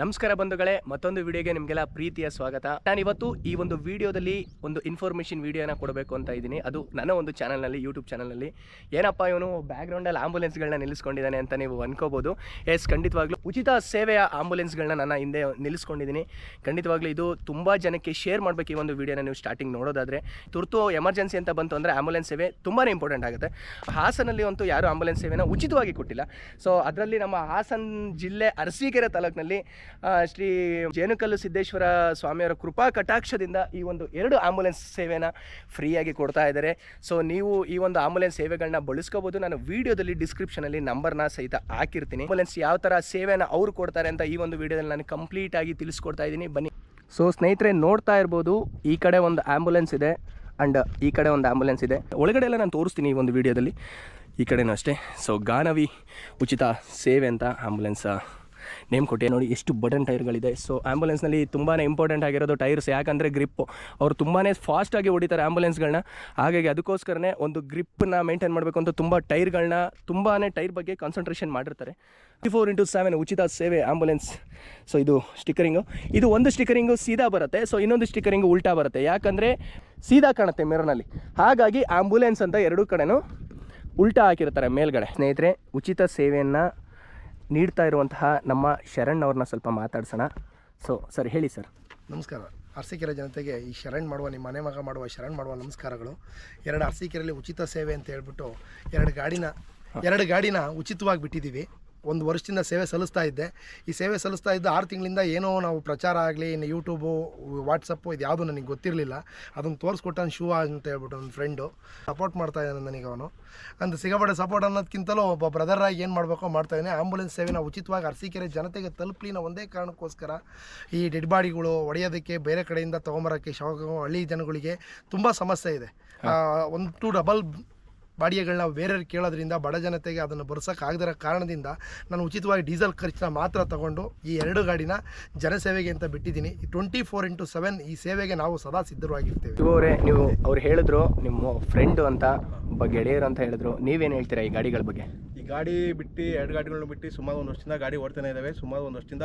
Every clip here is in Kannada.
ನಮಸ್ಕಾರ ಬಂಧುಗಳೇ, ಮತ್ತೊಂದು ವಿಡಿಯೋಗೆ ನಿಮಗೆಲ್ಲ ಪ್ರೀತಿಯ ಸ್ವಾಗತ. ನಾನು ಇವತ್ತು ಈ ಒಂದು ವಿಡಿಯೋದಲ್ಲಿ ಒಂದು ಇನ್ಫಾರ್ಮೇಷನ್ ವಿಡಿಯೋನ ಕೊಡಬೇಕು ಅಂತ ಇದ್ದೀನಿ. ಅದು ನನ್ನ ಒಂದು ಚಾನಲ್ನಲ್ಲಿ ಯೂಟ್ಯೂಬ್ ಚಾನಲ್ನಲ್ಲಿ ಏನಪ್ಪ ಇವನು? ಬ್ಯಾಕ್ಗ್ರೌಂಡಲ್ಲಿ ಆಂಬುಲೆನ್ಸ್ಗಳನ್ನ ನಿಲ್ಲಿಸ್ಕೊಂಡಿದ್ದಾನೆ ಅಂತ ನೀವು ಅನ್ಕೋಬೋದು. ಎಸ್ ಖಂಡಿತವಾಗ್ಲೂ ಉಚಿತ ಸೇವೆಯ ಆಂಬುಲೆನ್ಸ್ಗಳನ್ನ ನನ್ನ ಹಿಂದೆ ನಿಲ್ಲಿಸ್ಕೊಂಡಿದ್ದೀನಿ. ಖಂಡಿತವಾಗ್ಲೂ ಇದು ತುಂಬ ಜನಕ್ಕೆ ಶೇರ್ ಮಾಡಬೇಕು ಈ ಒಂದು ವಿಡಿಯೋನ ನೀವು ಸ್ಟಾರ್ಟಿಂಗ್ ನೋಡೋದಾದರೆ. ತುರ್ತು ಎಮರ್ಜೆನ್ಸಿ ಅಂತ ಬಂತು ಅಂದರೆ ಆಂಬುಲೆನ್ಸ್ ಸೇವೆ ತುಂಬಾ ಇಂಪಾರ್ಟೆಂಟ್ ಆಗುತ್ತೆ. ಹಾಸನಲ್ಲಿ ಅಂತೂ ಯಾರು ಆಂಬುಲೆನ್ಸ್ ಸೇವೆನ ಉಚಿತವಾಗಿ ಕೊಟ್ಟಿಲ್ಲ. ಸೊ ಅದರಲ್ಲಿ ನಮ್ಮ ಹಾಸನ ಜಿಲ್ಲೆ ಅರಸೀಕೆರೆ ತಾಲೂಕಿನಲ್ಲಿ ಶ್ರೀ ಜೇನುಕಲ್ಲು ಸಿದ್ದೇಶ್ವರ ಸ್ವಾಮಿಯವರ ಕೃಪಾ ಕಟಾಕ್ಷದಿಂದ ಈ ಒಂದು ಎರಡು ಆಂಬುಲೆನ್ಸ್ ಸೇವೆನ ಫ್ರೀಯಾಗಿ ಕೊಡ್ತಾ ಇದ್ದಾರೆ. ಸೊ ನೀವು ಈ ಒಂದು ಆಂಬುಲೆನ್ಸ್ ಸೇವೆಗಳನ್ನ ಬಳಸ್ಕೋಬೋದು. ನಾನು ವಿಡಿಯೋದಲ್ಲಿ ಡಿಸ್ಕ್ರಿಪ್ಷನಲ್ಲಿ ನಂಬರ್ನ ಸಹಿತ ಹಾಕಿರ್ತೀನಿ. ಆಂಬುಲೆನ್ಸ್ ಯಾವ ಥರ ಸೇವೆನ ಅವ್ರು ಕೊಡ್ತಾರೆ ಅಂತ ಈ ಒಂದು ವಿಡಿಯೋದಲ್ಲಿ ನಾನು ಕಂಪ್ಲೀಟ್ ಆಗಿ ತಿಳಿಸ್ಕೊಡ್ತಾ ಇದ್ದೀನಿ. ಬನ್ನಿ. ಸೊ ಸ್ನೇಹಿತರೆ, ನೋಡ್ತಾ ಇರ್ಬೋದು, ಈ ಕಡೆ ಒಂದು ಆಂಬುಲೆನ್ಸ್ ಇದೆ ಆ್ಯಂಡ್ ಈ ಕಡೆ ಒಂದು ಆಂಬುಲೆನ್ಸ್ ಇದೆ. ಒಳಗಡೆ ಎಲ್ಲ ನಾನು ತೋರಿಸ್ತೀನಿ ಈ ಒಂದು ವಿಡಿಯೋದಲ್ಲಿ. ಈ ಕಡೆನೂ ಅಷ್ಟೇ. ಸೊ ಗಾನವಿ ಉಚಿತ ಸೇವೆ ಅಂತ ಆಂಬುಲೆನ್ಸ್ ನೇಮ್ ಕೊಟ್ಟೆ ನೋಡಿ, ಎಷ್ಟು ಬಟನ್ ಟೈರ್ಗಳಿದೆ. ಸೊ ಆ್ಯಂಬುಲೆನ್ಸ್ನಲ್ಲಿ ತುಂಬಾ ಇಂಪಾರ್ಟೆಂಟ್ ಆಗಿರೋದು ಟೈರ್ಸ್, ಯಾಕಂದರೆ ಗ್ರಿಪ್ಪು ಅವ್ರು ತುಂಬಾ ಫಾಸ್ಟಾಗಿ ಹೊಡಿತಾರೆ ಆ್ಯಂಬುಲೆನ್ಸ್ಗಳನ್ನ ಹಾಗಾಗಿ ಅದಕ್ಕೋಸ್ಕರನೇ ಒಂದು ಗ್ರಿಪ್ಪನ್ನ ಮೇಂಟೈನ್ ಮಾಡಬೇಕು ಅಂತ ತುಂಬ ಟೈರ್ಗಳನ್ನ ತುಂಬಾ ಟೈರ್ ಬಗ್ಗೆ ಕಾನ್ಸಂಟ್ರೇಷನ್ ಮಾಡಿರ್ತಾರೆ. ಫೋರ್ ಇಂಟು ಸೆವೆನ್ ಉಚಿತ ಸೇವೆ ಆ್ಯಂಬುಲೆನ್ಸ್ ಸೊ ಇದು ಸ್ಟಿಕ್ಕರಿಂಗು ಇದು ಒಂದು ಸ್ಟಿಕರಿಂಗು ಸೀದಾ ಬರುತ್ತೆ. ಸೊ ಇನ್ನೊಂದು ಸ್ಟಿಕ್ಕರಿಂಗು ಉಲ್ಟಾ ಬರುತ್ತೆ. ಯಾಕಂದರೆ ಸೀದಾ ಕಾಣುತ್ತೆ ಮಿರರ್ನಲ್ಲಿ ಹಾಗಾಗಿ ಆಂಬುಲೆನ್ಸ್ ಅಂತ ಎರಡೂ ಕಡೆನೂ ಉಲ್ಟಾ ಹಾಕಿರ್ತಾರೆ ಮೇಲ್ಗಡೆ. ಸ್ನೇಹಿತರೆ, ಉಚಿತ ಸೇವೆಯನ್ನು ನೀಡ್ತಾ ಇರುವಂತಹ ನಮ್ಮ ಶರಣ್ ಅವ್ರನ್ನ ಸ್ವಲ್ಪ ಮಾತಾಡ್ಸೋಣ. ಸೊ ಸರ್ ಹೇಳಿ ಸರ್ ನಮಸ್ಕಾರ. ಅರಸೀಕೆರೆ ಜನತೆಗೆ ಈ ಶರಣ್ ಮಾಡುವ ನಿಮ್ಮ ಮನೆ ಮಗ ಮಾಡುವ ಶರಣ್ ಮಾಡುವ ನಮಸ್ಕಾರಗಳು. ಎರಡು ಅರಸೀಕೆರೆಯಲ್ಲಿ ಉಚಿತ ಸೇವೆ ಅಂತ ಹೇಳ್ಬಿಟ್ಟು ಎರಡು ಗಾಡಿನ ಎರಡು ಗಾಡಿನ ಉಚಿತವಾಗಿ ಬಿಟ್ಟಿದ್ದೀವಿ. ಒಂದು ವರ್ಷದಿಂದ ಸೇವೆ ಸಲ್ಲಿಸ್ತಾ ಇದ್ದೆ. ಈ ಸೇವೆ ಸಲ್ಲಿಸ್ತಾ ಇದ್ದ ಆರು ತಿಂಗಳಿಂದ ಏನೋ ನಾವು ಪ್ರಚಾರ ಆಗಲಿ ಇನ್ನು ಯೂಟ್ಯೂಬು ವಾಟ್ಸಪ್ಪು ಇದು ಯಾವುದು ನನಗೆ ಗೊತ್ತಿರಲಿಲ್ಲ. ಅದನ್ನು ತೋರಿಸ್ಕೊಟ್ಟಾನ ಶೂ ಅಂತ ಹೇಳ್ಬಿಟ್ಟು ನನ್ನ ಫ್ರೆಂಡು ಸಪೋರ್ಟ್ ಮಾಡ್ತಾ ಇದ್ದಾನೆ ನನಗೆ ಅವನು. ಅಂದು ಸಿಗಬಡೆ ಸಪೋರ್ಟ್ ಅನ್ನೋದಕ್ಕಿಂತಲೂ ಒಬ್ಬ ಬ್ರದರ್ ಆಗಿ ಏನು ಮಾಡಬೇಕೋ ಮಾಡ್ತಾ ಇದ್ದಾನೆ. ಆಂಬುಲೆನ್ಸ್ ಸೇವೆನ ಉಚಿತವಾಗಿ ಅರಸೀಕೆರೆ ಜನತೆಗೆ ತಲುಪಲಿ ಒಂದೇ ಕಾರಣಕ್ಕೋಸ್ಕರ ಈ ಡೆಡ್ ಬಾಡಿಗಳು ಒಡೆಯೋದಕ್ಕೆ ಬೇರೆ ಕಡೆಯಿಂದ ತೊಗೊಂಬರೋಕ್ಕೆ ಶವ ಹಳ್ಳಿ ಜನಗಳಿಗೆ ತುಂಬ ಸಮಸ್ಯೆ ಇದೆ. ಒಂದು ಟು ಡಬಲ್ ಬಾಡಿಗೆಗಳನ್ನ ಬೇರೆಯವ್ರಿಗೆ ಕೇಳೋದ್ರಿಂದ ಬಡ ಜನತೆಗೆ ಅದನ್ನು ಬರ್ಸೋಕೆ ಆಗದಿರೋ ಕಾರಣದಿಂದ ನಾನು ಉಚಿತವಾಗಿ ಡೀಸೆಲ್ ಖರ್ಚನ್ನ ಮಾತ್ರ ತಗೊಂಡು ಈ ಎರಡು ಗಾಡಿನ ಜನಸೇವೆಗೆ ಅಂತ ಬಿಟ್ಟಿದ್ದೀನಿ. ಟ್ವೆಂಟಿ ಫೋರ್ ಇಂಟು ಸೆವೆನ್ ಈ ಸೇವೆಗೆ ನಾವು ಸದಾ ಸಿದ್ಧವಾಗಿರ್ತೇವೆ ಇವರೇ ನೀವು ಅವ್ರು ಹೇಳಿದ್ರು ನಿಮ್ಮ ಫ್ರೆಂಡು ಅಂತ ಒಬ್ಬ ಗೆಳೆಯರು ಅಂತ ಹೇಳಿದ್ರು. ನೀವೇನು ಹೇಳ್ತೀರಾ ಈ ಗಾಡಿಗಳ ಬಗ್ಗೆ? ಈ ಗಾಡಿ ಬಿಟ್ಟು ಎರಡು ಗಾಡಿಗಳನ್ನ ಬಿಟ್ಟು ಸುಮಾರು ಒಂದು ವರ್ಷದಿಂದ ಗಾಡಿ ಓಡ್ತಾನೆ ಇದ್ದಾವೆ ಸುಮಾರು ಒಂದು ವರ್ಷದಿಂದ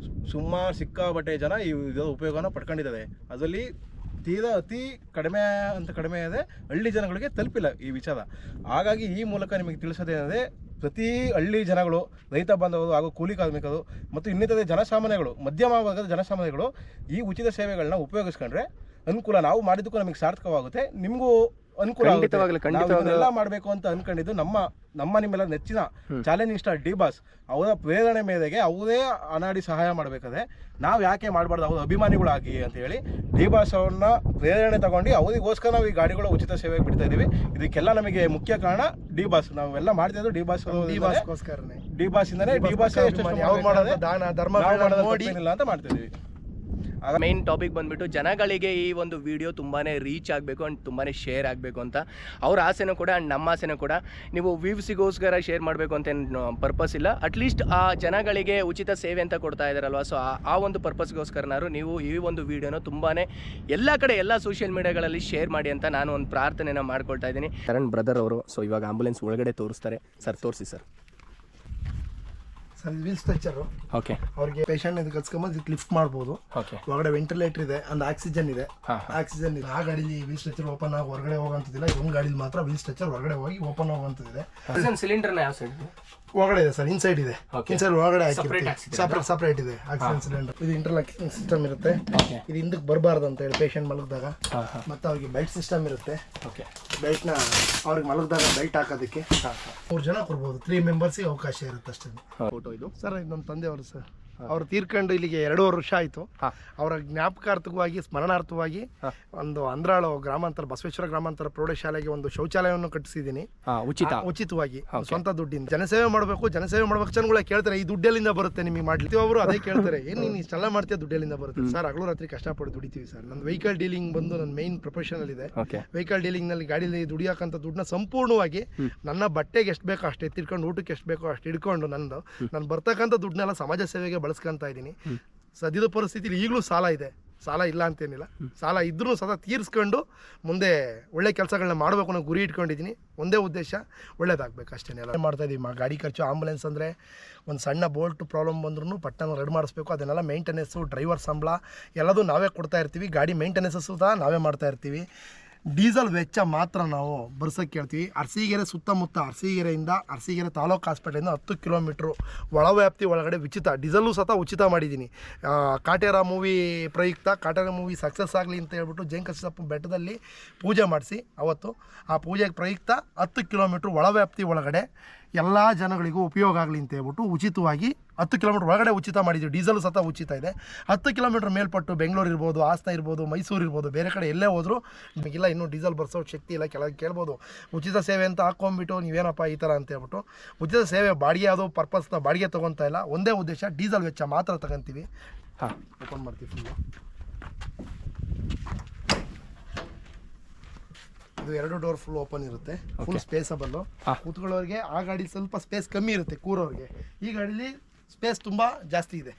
ಸು- ಸುಮಾರು ಸಿಕ್ಕಾಬಟ್ಟೆ ಜನ ಈ ಇದರ ಉಪಯೋಗನ ಪಡ್ಕೊಂಡಿದ್ದಾರೆ. ಅದರಲ್ಲಿ ತೀರಾ ಅತಿ ಕಡಿಮೆ ಅಂತ ಕಡಿಮೆ ಇದೆ, ಹಳ್ಳಿ ಜನಗಳಿಗೆ ತಲುಪಿಲ್ಲ ಈ ವಿಚಾರ. ಹಾಗಾಗಿ ಈ ಮೂಲಕ ನಿಮಗೆ ತಿಳಿಸೋದೇನೆಂದರೆ, ಪ್ರತಿ ಹಳ್ಳಿ ಜನಗಳು, ರೈತ ಬಾಂಧವರು ಹಾಗೂ ಕೂಲಿ ಕಾರ್ಮಿಕರು ಮತ್ತು ಇನ್ನಿತರೆ ಜನಸಾಮಾನ್ಯಗಳು, ಮಧ್ಯಮ ವರ್ಗದ ಜನಸಾಮಾನ್ಯಗಳು ಈ ಉಚಿತ ಸೇವೆಗಳನ್ನ ಉಪಯೋಗಿಸ್ಕೊಂಡ್ರೆ ಅನುಕೂಲ ನಾವು ಮಾಡಿದ್ದಕ್ಕೂ ನಮಗೆ ಸಾರ್ಥಕವಾಗುತ್ತೆ. ನಿಮಗೂ ಅನುಕೂಲ. ಖಂಡಿತವಾಗ್ಲೂ, ಖಂಡಿತವಾಗ್ಲೂ. ಇದನ್ನೆಲ್ಲ ಮಾಡಬೇಕು ಅಂತ ಅನ್ಕೊಂಡಿದ್ದು ನಮ್ಮ ನಮ್ಮ ನಿಮ್ಮೆಲ್ಲ ನೆಚ್ಚಿನ ಚಾಲೆಂಜಿಂಗ್ ಸ್ಟಾರ್ ಡಿ ಬಾಸ್ ಅವರ ಪ್ರೇರಣೆ ಮೇರೆಗೆ ಅವರೇ ಅನಾಡಿ ಸಹಾಯ ಮಾಡಬೇಕಾದ್ರೆ ನಾವು ಯಾಕೆ ಮಾಡಬಾರ್ದು? ಅವ್ರ ಅಭಿಮಾನಿಗಳಾಗಿ ಅಂತ ಹೇಳಿ ಡಿ ಬಾಸ್ ಅವ್ರನ್ನ ಪ್ರೇರಣೆ ತಗೊಂಡು ಅವರಿಗೋಸ್ಕರ ನಾವು ಈ ಗಾಡಿಗಳು ಉಚಿತ ಸೇವೆಗೆ ಬಿಡ್ತಾ ಇದೀವಿ. ಇದಕ್ಕೆಲ್ಲ ನಮಗೆ ಮುಖ್ಯ ಕಾರಣ ಡಿ ಬಾಸ್ ನಾವೆಲ್ಲ ಮಾಡ್ತಾ ಇದ್ದು ಡಿ ಬಾಸ್ ಡಿ ಬಾಸ್ ಇಂದಾನೆ ಡಿ ಬಾಸ್ ಅವ್ರು ಮಾಡೋದು ದಾನ ಧರ್ಮ ಮಾಡೋದಿಲ್ಲ ಅಂತ ಮಾಡ್ತಾ ಇದೀವಿ. ಮೈನ್ ಟಾಪಿಕ್ ಬಂದ್ಬಿಟ್ಟು ಜನಗಳಿಗೆ ಈ ಒಂದು ವಿಡಿಯೋ ತುಂಬಾ ರೀಚ್ ಆಗಬೇಕು ಆ್ಯಂಡ್ ತುಂಬಾ ಶೇರ್ ಆಗಬೇಕು ಅಂತ ಅವ್ರ ಆಸೆನೂ ಕೂಡ ಆ್ಯಂಡ್ ನಮ್ಮ ಆಸೆನೂ ಕೂಡ. ನೀವು ವ್ಯೂವ್ಸಿಗೋಸ್ಕರ ಶೇರ್ ಮಾಡಬೇಕು ಅಂತ ಏನು ಪರ್ಪಸ್ ಇಲ್ಲ. ಅಟ್ ಲೀಸ್ಟ್ ಆ, ಜನಗಳಿಗೆ ಉಚಿತ ಸೇವೆ ಅಂತ ಕೊಡ್ತಾ ಇದ್ದಾರಲ್ವ ಸೊ ಆ ಒಂದು ಪರ್ಪಸ್ಗೋಸ್ಕರನಾದ್ರು ನೀವು ಈ ಒಂದು ವಿಡಿಯೋನ ತುಂಬಾ ಎಲ್ಲ ಕಡೆ ಎಲ್ಲ ಸೋಷಿಯಲ್ ಮೀಡಿಯಾಗಳಲ್ಲಿ ಶೇರ್ ಮಾಡಿ ಅಂತ ನಾನು ಒಂದು ಪ್ರಾರ್ಥನೆನ ಮಾಡ್ಕೊಳ್ತಾ ಇದ್ದೀನಿ. ಕರಣ್ ಬ್ರದರ್ ಅವರು ಸೊ ಇವಾಗ ಆಂಬುಲೆನ್ಸ್ ಒಳಗಡೆ ತೋರಿಸ್ತಾರೆ. ಸರ್ ತೋರಿಸಿ sir sir wheel stretcher okay ಅವ್ರಿಗೆ ಪೇಷಂಟ್ ಇದು ಕಲ್ಸ್ಕೊಂಬಂದು ಇದಕ್ಕೆ ಲಿಫ್ಟ್ ಮಾಡ್ಬೋದು. ಓಕೆ ಒಳಗಡೆ ವೆಂಟಿಲೇಟರ್ ಇದೆ ಒಂದು ಆಕ್ಸಿಜನ್ ಇದೆ. ಆಕ್ಸಿಜನ್ ಇದೆ. ಆ ಗಾಡಿಲಿ ವೀಲ್ ಸ್ಟ್ರೆಚರ್ ಓಪನ್ ಆಗಿ ಹೊರಗಡೆ ಹೋಗಂತದಿಲ್ಲ ಒಂದು ಗಾಡಿಲಿ ಮಾತ್ರ ವೀಲ್ ಸ್ಟ್ರೆಚರ್ ಹೊರಗಡೆ ಹೋಗಿ ಓಪನ್ ಆಗುವಂಥದ್ದಿದೆ. ಸಿಲಿಂಡರ್ನ ಯಾವ ಸೈಡ್ ಒಳಗಡೆ ಇದೆ ಸರ್ ಇನ್ಸೈಡ್ ಇದೆ. ಇನ್ಸೈಡ್ ಒಳಗಡೆ ಹಾಕಿರ್ತೀವಿ ಸಪ್ರೇಟ್ ಸಪ್ರೇಟ್ ಇದೆ ಆಕ್ಸಿಜನ್ ಸಿಲಿಂಡರ್ ಇದು ಇಂಟರ್ಲಾಕಿಂಗ್ ಸಿಸ್ಟಮ್ ಇರುತ್ತೆ. ಇದು ಹಿಂದಕ್ಕೆ ಬರಬಾರ್ದು ಅಂತ ಹೇಳಿ ಪೇಷಂಟ್ ಮಲಗಿದಾಗ. ಮತ್ತೆ ಅವ್ರಿಗೆ ಬೆಲ್ಟ್ ಸಿಸ್ಟಮ್ ಇರುತ್ತೆ. ಓಕೆ ಬೆಲ್ಟ್ನ ಅವ್ರಿಗೆ ಮಲಗಿದಾಗ ಬೆಲ್ಟ್ ಹಾಕೋದಕ್ಕೆ ಮೂರು ಜನ ಕೊಡ್ಬೋದು. ತ್ರೀ ಮೆಂಬರ್ಸಿಗೆ ಅವಕಾಶ ಇರುತ್ತೆ ಅಷ್ಟೇ. ಫೋಟೋ ಇದು. ಸರ್ ಇದು ನಮ್ಮ ತಂದೆಯವರು ಸರ್. ಅವ್ರು ತೀರ್ಕೊಂಡು ಇಲ್ಲಿಗೆ ಎರಡೂವರೆ ವರ್ಷ ಆಯಿತು. ಅವರ ಜ್ಞಾಪಕಾರ್ಥವಾಗಿ ಸ್ಮರಣಾರ್ಥವಾಗಿ ಒಂದು ಅಂದ್ರಾಳು ಗ್ರಾಮಾಂತರ ಬಸವೇಶ್ವರ ಗ್ರಾಮಾಂತರ ಪ್ರೌಢಶಾಲೆಗೆ ಒಂದು ಶೌಚಾಲಯವನ್ನು ಕಟ್ಟಿಸಿದ್ದೀನಿ. ಉಚಿತ. ಉಚಿತವಾಗಿ. ಸ್ವಂತ ದುಡ್ಡಿಂದ. ಜನಸೇವೆ ಮಾಡಬೇಕು ಜನಸೇವೆ ಮಾಡಬೇಕು ಜನಗಳು ಕೇಳ್ತಾರೆ ಈ ದುಡ್ಡೆಲ್ಲಿಂದ ಬರುತ್ತೆ ನಿಮಗೆ ಮಾಡ್ಲಿ ಅವರು ಅದೇ ಕೇಳ್ತಾರೆ ಏನು ನೀನು ಇಷ್ಟೆಲ್ಲ ಮಾಡ್ತೀಯ ದುಡ್ಡೆಲ್ಲಿಂದ ಬರುತ್ತೆ? ಸರ್ ಹಗಲು ರಾತ್ರಿ ಕಷ್ಟಪಟ್ಟು ದುಡಿತೀವಿ ಸರ್. ನನ್ನ ವೆಹಿಕಲ್ ಡೀಲಿಂಗ್ ಬಂದು ನನ್ನ ಮೇನ್ ಪ್ರೊಫೆಷನಲ್ ಇದೆ ವೆಹಿಕಲ್ ಡೀಲಿಂಗ್ನಲ್ಲಿ ಗಾಡಿಲಿ ದುಡಿಯಾಕಂತ ದುಡ್ಡನ್ನ ಸಂಪೂರ್ಣವಾಗಿ ನನ್ನ ಬಟ್ಟೆಗೆ ಎಷ್ಟು ಬೇಕೋ ಅಷ್ಟು ತಿರ್ಕೊಂಡು ಊಟಕ್ಕೆ ಎಷ್ಟು ಬೇಕೋ ಅಷ್ಟು ಹಿಡ್ಕೊಂಡು ನಂದು ನಾನು ಬರ್ತಕ್ಕಂಥ ದುಡ್ಡನ್ನೆಲ್ಲ ಸಮಾಜ ಸೇವೆಗೆ ಬಳಸ್ಕೊಂತ ಇದ್ದೀನಿ. ಸದ್ಯದ ಪರಿಸ್ಥಿತಿಲಿ ಈಗಲೂ ಸಾಲ ಇದೆ. ಸಾಲ ಇಲ್ಲ ಅಂತೇನಿಲ್ಲ. ಸಾಲ ಇದ್ರೂ ಸದಾ ತೀರಿಸ್ಕೊಂಡು ಮುಂದೆ ಒಳ್ಳೆ ಕೆಲಸಗಳನ್ನ ಮಾಡಬೇಕು ಅನ್ನೋ ಗುರಿ ಇಟ್ಕೊಂಡಿದ್ದೀನಿ. ಒಂದೇ ಉದ್ದೇಶ ಒಳ್ಳೇದಾಗಬೇಕು ಅಷ್ಟೇ. ಎಲ್ಲ ಮಾಡ್ತಾ ಇದ್ದೀವಿ. ಮಾ ಗಾಡಿ ಖರ್ಚು ಆಂಬುಲೆನ್ಸ್ ಅಂದರೆ ಒಂದು ಸಣ್ಣ ಬೋಲ್ಟ್ ಪ್ರಾಬ್ಲಮ್ ಬಂದ್ರೂ ಪಟ್ಟಣ ರೆಡ್ ಮಾಡಿಸ್ಬೇಕು. ಅದನ್ನೆಲ್ಲ ಮೇಂಟೆನೆನ್ಸು ಡ್ರೈವರ್ ಸಂಬಳ ಎಲ್ಲದೂ ನಾವೇ ಕೊಡ್ತಾ ಇರ್ತೀವಿ. ಗಾಡಿ ಮೇಂಟೆನೆನ್ಸು ಸಹ ನಾವೇ ಮಾಡ್ತಾ ಇರ್ತೀವಿ. ಡೀಸೆಲ್ ವೆಚ್ಚ ಮಾತ್ರ ನಾವು ಬರ್ಸೋಕ್ಕೆ ಹೇಳ್ತೀವಿ ಅರಸೀಕೆರೆ ಸುತ್ತಮುತ್ತ ಅರಸೀಕೆರೆಯಿಂದ ಅರಸೀಕೆರೆ ತಾಲೂಕು ಹಾಸ್ಪಿಟಲಿಂದ ಹತ್ತು ಕಿಲೋಮೀಟ್ರು ಒಳವ್ಯಾಪ್ತಿ ಒಳಗಡೆ ಉಚಿತ ಡೀಸೆಲ್ಲು ಸಹ ಉಚಿತ ಮಾಡಿದ್ದೀನಿ. ಕಾಟೇರ ಮೂವಿ ಪ್ರಯುಕ್ತ, ಕಾಟೇರ ಮೂವಿ ಸಕ್ಸಸ್ ಆಗಲಿ ಅಂತ ಹೇಳ್ಬಿಟ್ಟು ಜೇಂಕಸಪ್ಪ ಬೆಟ್ಟದಲ್ಲಿ ಪೂಜೆ ಮಾಡಿಸಿ ಅವತ್ತು. ಆ ಪೂಜೆಗೆ ಪ್ರಯುಕ್ತ ಹತ್ತು ಕಿಲೋಮೀಟ್ರ್ ಒಳವ್ಯಾಪ್ತಿ ಒಳಗಡೆ ಎಲ್ಲ ಜನಗಳಿಗೂ ಉಪಯೋಗ ಆಗಲಿ ಅಂತ ಹೇಳ್ಬಿಟ್ಟು ಉಚಿತವಾಗಿ ಹತ್ತು ಕಿಲೋಮೀಟ್ರ್ ಒಳಗಡೆ ಉಚಿತ ಮಾಡಿದ್ದೀವಿ. ಡೀಸೆಲ್ ಸತ ಉಚಿತ ಇದೆ. ಹತ್ತು ಕಿಲೋಮೀಟ್ರ್ ಮೇಲ್ಪಟ್ಟು ಬೆಂಗಳೂರು ಇರ್ಬೋದು ಹಾಸನ ಇರ್ಬೋದು ಮೈಸೂರು ಇರ್ಬೋದು ಬೇರೆ ಕಡೆ ಎಲ್ಲೇ ಹೋದರೂ ನಿಮಗಿಲ್ಲ ಇನ್ನೂ ಡೀಸೆಲ್ ಬರ್ಸೋ ಶಕ್ತಿ ಇಲ್ಲ ಕೆಳಗೆ ಕೇಳ್ಬೋದು. ಉಚಿತ ಸೇವೆ ಅಂತ ಹಾಕ್ಕೊಂಬಿಟ್ಟು ನೀವೇನಪ್ಪ ಈ ಥರ ಅಂತ ಹೇಳ್ಬಿಟ್ಟು ಉಚಿತ ಸೇವೆ ಬಾಡಿಗೆ ಯಾವುದೋ ಪರ್ಪಸ್ನ ಬಾಡಿಗೆ ತೊಗೊತಾ ಇಲ್ಲ. ಒಂದೇ ಉದ್ದೇಶ ಡೀಸೆಲ್ ವೆಚ್ಚ ಮಾತ್ರ ತಗೊಂತೀವಿ. ಹಾಂ. ಓಪನ್ ಮಾಡ್ತೀವಿ ಫುಲ್ಲು ಇದು ಎರಡು ಡೋರ್ ಫುಲ್ ಓಪನ್ ಇರುತ್ತೆ. ಫುಲ್ ಸ್ಪೇಸಬಲ್ ಕುತ್ಕೊಳ್ಳೋರಿಗೆ ಆ ಗಾಡಿ ಸ್ವಲ್ಪ ಸ್ಪೇಸ್ ಕಮ್ಮಿ ಇರುತ್ತೆ ಕೂರೋರಿಗೆ. ಈ ಗಾಡಿಲಿ ಸ್ಪೇಸ್ ತುಂಬಾ ಜಾಸ್ತಿ ಇದೆ.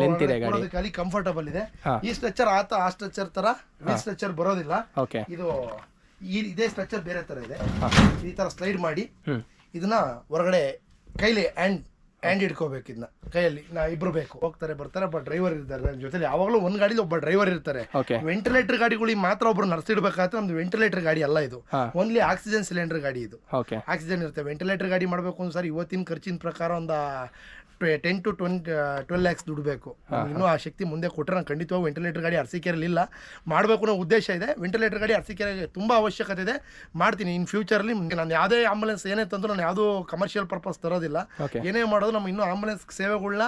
ಲೆಂತ್ ಇದೆ ಗಾಡಿ. ಗಾಡಿ ಕಂಫರ್ಟಬಲ್ ಇದೆ. ಈ ಸ್ಟ್ರೆಚರ್ ಆತ ಆ ಸ್ಟ್ರಕ್ಚರ್ ತರ ಈ ಸ್ಟ್ರಕ್ಚರ್ ಬರೋದಿಲ್ಲ. ಓಕೆ ಇದು ಈ ಇದೇ ಸ್ಟ್ರಕ್ಚರ್ ಬೇರೆ ತರ ಇದೆ. ಈ ತರ ಸ್ಲೈಡ್ ಮಾಡಿ. ಇದನ್ನ ಹೊರಗಡೆ ಕೈಲಿ ಹ್ಯಾಂಡ್ ಹ್ಯಾಂಡ್ ಹಿಡ್ಕೋಬೇಕು ಇದನ್ನ ಕೈಯಲ್ಲಿ. ನಾ ಇಬ್ರು ಬೇಕು. ಹೋಗ್ತಾರೆ ಬರ್ತಾರೆ ಒಬ್ಬ ಡ್ರೈವರ್ ಇರ್ತಾರೆ. ನನ್ನ ಜೊತೆಲಿ ಯಾವಾಗಲೂ ಒಂದು ಗಾಡಿಲಿ ಒಬ್ಬ ಡ್ರೈವರ್ ಇರ್ತಾರೆ. ವೆಂಟಿಲೇಟರ್ ಗಾಡಿಗಳಿಗೆ ಮಾತ್ರ ಒಬ್ರು ನರ್ಸಿಡ್ಬೇಕಾದ್ರೆ ನಮ್ದು ವೆಂಟಿಲೇಟರ್ ಗಾಡಿ ಅಲ್ಲ ಇದು. ಓನ್ಲಿ ಆಕ್ಸಿಜನ್ ಸಿಲಿಂಡರ್ ಗಾಡಿ ಇದು. ಓಕೆ ಆಕ್ಸಿಜನ್ ಇರುತ್ತೆ. ವೆಂಟಿಲೇಟರ್ ಗಾಡಿ ಮಾಡಬೇಕು ಅಂದ್ರೆ ಸರ್ ಇವತ್ತಿನ ಖರ್ಚಿನ ಪ್ರಕಾರ ಒಂದು ಟೆನ್ ಟು ಟ್ವೆನ್ ಟ್ವೆಲ್ ಲ್ಯಾಕ್ಸ್ ದುಡ್ಡು ಬೇಕು. ಇನ್ನೂ ಆ ಶಕ್ತಿ ಮುಂದೆ ಕೊಟ್ಟರೆ ನಾನು ಖಂಡಿತವಾಗಿ ವೆಂಟಿಲೇಟರ್ ಗಾಡಿ ಅರಸೀಕೆರೆಯಲ್ಲಿ ಇಲ್ಲ ಮಾಡಬೇಕು ಅನ್ನೋ ಉದ್ದೇಶ ಇದೆ. ವೆಂಟಿಲೇಟರ್ ಗಾಡಿ ಅರಸೀಕೆರೆಗೆ ತುಂಬ ಅವಶ್ಯಕತೆ ಇದೆ. ಮಾಡ್ತೀನಿ. ಇನ್ ಫ್ಯೂಚರಲ್ಲಿ ನಾನು ಯಾವುದೇ ಆಂಬುಲೆನ್ಸ್ ಏನೇ ತಂದರೂ ನಾನು ಯಾವುದೂ ಕಮರ್ಷಿಯಲ್ ಪರ್ಪಸ್ ತರೋದಿಲ್ಲ. ಏನೇ ಮಾಡೋದು ನಮ್ಮ ಇನ್ನೂ ಆಂಬುಲೆನ್ಸ್ ಸೇವೆಗಳನ್ನ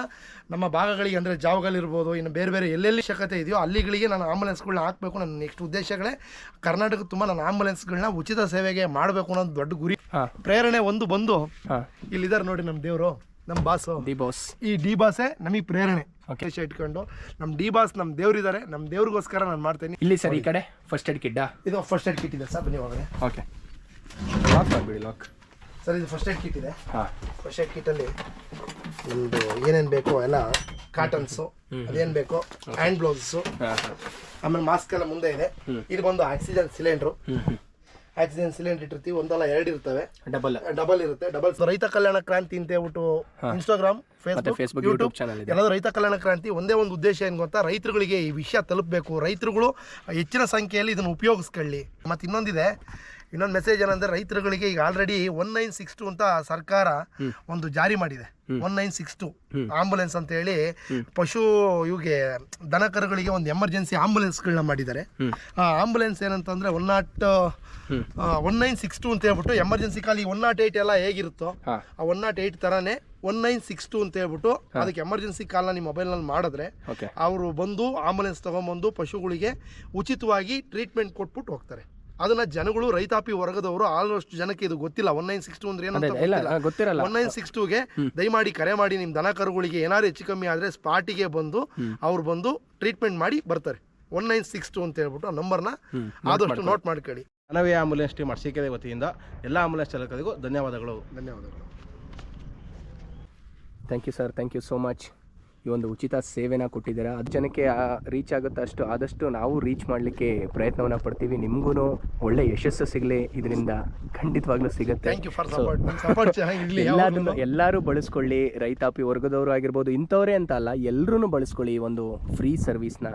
ನಮ್ಮ ಭಾಗಗಳಿಗೆ ಅಂದರೆ ಜಾವಗಳಿರ್ಬೋದು ಇನ್ನು ಬೇರೆ ಬೇರೆ ಎಲ್ಲೆಲ್ಲಿ ಅವಶ್ಯಕತೆ ಇದೆಯೋ ಅಲ್ಲಿಗಳಿಗೆ ನಾನು ಆಂಬುಲೆನ್ಸ್ಗಳನ್ನ ಹಾಕಬೇಕು ನನ್ನ ನೆಕ್ಸ್ಟ್ ಉದ್ದೇಶಗಳೇ. ಕರ್ನಾಟಕ ತುಂಬ ನಾನು ಆಂಬುಲೆನ್ಸ್ಗಳನ್ನ ಉಚಿತ ಸೇವೆಗೆ ಮಾಡಬೇಕು ಅನ್ನೋದು ದೊಡ್ಡ ಗುರಿ. ಪ್ರೇರಣೆ ಒಂದು ಬಂದು ಇಲ್ಲಿದ್ದಾರೆ ನೋಡಿ ನಮ್ಮ ದೇವರು. ನಮ್ಮ ಬಾಸು ಡಿ ಬಾಸ್. ಈ ಡಿ ಬಾಸೇ ನಮಗೆ ಪ್ರೇರಣೆ. ಕೇಶ ಇಟ್ಕೊಂಡು ನಮ್ಮ ಡಿ ಬಾಸ್ ನಮ್ಮ ದೇವರಿದ್ದಾರೆ ನಮ್ಮ ದೇವ್ರಿಗೋಸ್ಕರ ನಾನು ಮಾಡ್ತೀನಿ. ಇಲ್ಲಿ ಸರ್ ಈ ಕಡೆ ಫಸ್ಟ್ ಏಡ್ ಕಿಡ್ಡಾ ಇದು ಫಸ್ಟ್ ಏಡ್ ಕಿಟ್ ಇದೆ ಸರ್ ಬನ್ನಿ ಒಳಗಡೆ. ಓಕೆ ಲಾಕ್ ಮಾಡಿಬಿಡಿ ಲಾಕ್ ಸರ್ ಇದು ಫಸ್ಟ್ ಏಡ್ ಕಿಟ್ ಇದೆ. ಹಾಂ. ಫಸ್ಟ್ ಏಡ್ ಕಿಟ್ಟಲ್ಲಿ ನಿಮ್ಮದು ಏನೇನು ಬೇಕೋ ಎಲ್ಲ ಕಾಟನ್ಸು ಅದೇನು ಬೇಕೋ ಹ್ಯಾಂಡ್ ಹಾಂ ಹಾಂ. ಆಮೇಲೆ ಮಾಸ್ಕ್ ಎಲ್ಲ ಮುಂದೆ ಇದೆ. ಇದು ಬಂದು ಆಕ್ಸಿಜನ್ ಸಿಲಿಂಡ್ರು ಆಕ್ಸಿಜನ್ ಸಿಲಿಂಡರ್ ಇಟ್ಟಿರ್ತೀವಿ ಒಂದಲ್ಲ ಎರಡು ಇರ್ತವೆ. ಡಬಲ್ ಡಬಲ್ ಇರುತ್ತೆ. ಡಬಲ್ ರೈತ ಕಲ್ಯಾಣ ಕ್ರಾಂತಿ ಅಂತ ಹೇಳ್ಬಿಟ್ಟು ಇನ್ಸ್ಟಾಗ್ರಾಮ್ ಫೇಸ್ಬುಕ್ ಯೂಟ್ಯೂಬ್ ಚಾನಲ್ ಇದೆ. ಎಲ್ಲರೂ ರೈತ ಕಲ್ಯಾಣ ಕ್ರಾಂತಿ ಒಂದೇ ಒಂದು ಉದ್ದೇಶ ಏನು ಗೊತ್ತಾ? ರೈತರುಗಳಿಗೆ ಈ ವಿಷಯ ತಲುಪಬೇಕು. ರೈತರುಗಳು ಹೆಚ್ಚಿನ ಸಂಖ್ಯೆಯಲ್ಲಿ ಇದನ್ನು ಉಪಯೋಗಿಸ್ಕೊಳ್ಳಿ. ಮತ್ತು ಇನ್ನೊಂದಿದೆ ಇನ್ನೊಂದು ಮೆಸೇಜ್ ಏನಂದ್ರೆ ರೈತರುಗಳಿಗೆ ಈಗ already one nine six two ಅಂತ ಸರ್ಕಾರ ಒಂದು ಜಾರಿ ಮಾಡಿದೆ. One nine six two ambulance ಅಂತ ಹೇಳಿ ಪಶು ಇವಿಗೆ ದನಕರುಗಳಿಗೆ ಒಂದು ಎಮರ್ಜೆನ್ಸಿ ಆಂಬುಲೆನ್ಸ್ಗಳನ್ನ ಮಾಡಿದ್ದಾರೆ. ಆ ಆಂಬುಲೆನ್ಸ್ ಏನಂತಂದ್ರೆ one nought one nine six two ಅಂತ ಹೇಳ್ಬಿಟ್ಟು ಎಮರ್ಜೆನ್ಸಿ ಕಾಲಿ ಒನ್ ನಾಟ್ ಏಯ್ಟ್ ಎಲ್ಲ ಹೇಗಿರುತ್ತೋ ಆ ಒನ್ ನಾಟ್ ಏಯ್ಟ್ ತರಾನೇ ಒನ್ ನೈನ್ ಸಿಕ್ಸ್ ಟು ಅಂತ ಹೇಳ್ಬಿಟ್ಟು ಅದಕ್ಕೆ ಎಮರ್ಜೆನ್ಸಿ ಕಾಲ್ನ ನಿಮ್ಮ ಮೊಬೈಲ್ನಲ್ಲಿ ಮಾಡಿದ್ರೆ ಅವರು ಬಂದು ಆಂಬುಲೆನ್ಸ್ ತೊಗೊಂಬಂದು ಪಶುಗಳಿಗೆ ಉಚಿತವಾಗಿ ಟ್ರೀಟ್ಮೆಂಟ್ ಕೊಟ್ಬಿಟ್ಟು ಹೋಗ್ತಾರೆ. ಅದನ್ನ ಜನಗಳು ರೈತಾಪಿ ವರ್ಗದವರು ಆಲ್ಮೋಸ್ಟ್ ಜನಕ್ಕೆ ಇದು ಗೊತ್ತಿಲ್ಲ. ಒನ್ ನೈನ್ ಸಿಕ್ಸ್ ಟು ಅಂದ್ರೆ ಗೊತ್ತಿರಲ್ಲ. ಒನ್ ನೈನ್ ಸಿಕ್ಸ್ ಟೂಗೆ ದಯಮಾಡಿ ಕರೆ ಮಾಡಿ ನಿಮ್ಮ ದನ ಕರುಗಳಿಗೆ ಏನಾದ್ರು ಹೆಚ್ಚು ಕಮ್ಮಿ ಆದ್ರೆ ಸ್ಪಾಟಿಗೆ ಬಂದು ಅವ್ರು ಬಂದು ಟ್ರೀಟ್ಮೆಂಟ್ ಮಾಡಿ ಬರ್ತಾರೆ. ಒನ್ ನೈನ್ ಸಿಕ್ಸ್ ಟು ಅಂತ ಹೇಳ್ಬಿಟ್ಟು ಆ ನಂಬರ್ನ ಆದಷ್ಟು ನೋಟ್ ಮಾಡ್ಕೊಳ್ಳಿ. ಮಾನವೀಯ ಆಂಬುಲೆನ್ಸ್ ಟೀಮ್ ಸಿಕ್ಕಿದೆ ವತಿಯಿಂದ ಎಲ್ಲ ಆಂಬುಲೆನ್ಸ್ ಚಾಲಕರಿಗೂ ಧನ್ಯವಾದಗಳು. ಧನ್ಯವಾದಗಳು. Thank you sir thank you so much ಈ ಒಂದು ಉಚಿತ ಸೇವೆನ ಕೊಟ್ಟಿದ್ದೀರಾ. ಅದು ಜನಕ್ಕೆ ರೀಚ್ ಆಗುತ್ತೆ ಅಷ್ಟು ಆದಷ್ಟು ನಾವು ರೀಚ್ ಮಾಡಲಿಕ್ಕೆ ಪ್ರಯತ್ನವನ್ನು ಪಡ್ತೀವಿ. ನಿಮಗೂ ಒಳ್ಳೆ ಯಶಸ್ಸು ಸಿಗಲಿ. ಇದರಿಂದ ಖಂಡಿತವಾಗ್ಲೂ ಸಿಗುತ್ತೆ. ಥ್ಯಾಂಕ್ ಯು ಫಾರ್ ಸಪೋರ್ಟ್ ನಿಮ್ಮ ಸಪೋರ್ಟ್ ಚೆನ್ನಾಗಿರಲಿ ಎಲ್ಲದನ್ನು ಎಲ್ಲರೂ ಬಳಸ್ಕೊಳ್ಳಿ. ರೈತಾಪಿ ವರ್ಗದವರು ಆಗಿರ್ಬೋದು ಇಂಥವರೇ ಅಂತ ಅಲ್ಲ ಎಲ್ಲರೂ ಬಳಸ್ಕೊಳ್ಳಿ ಈ ಒಂದು ಫ್ರೀ ಸರ್ವಿಸ್ನ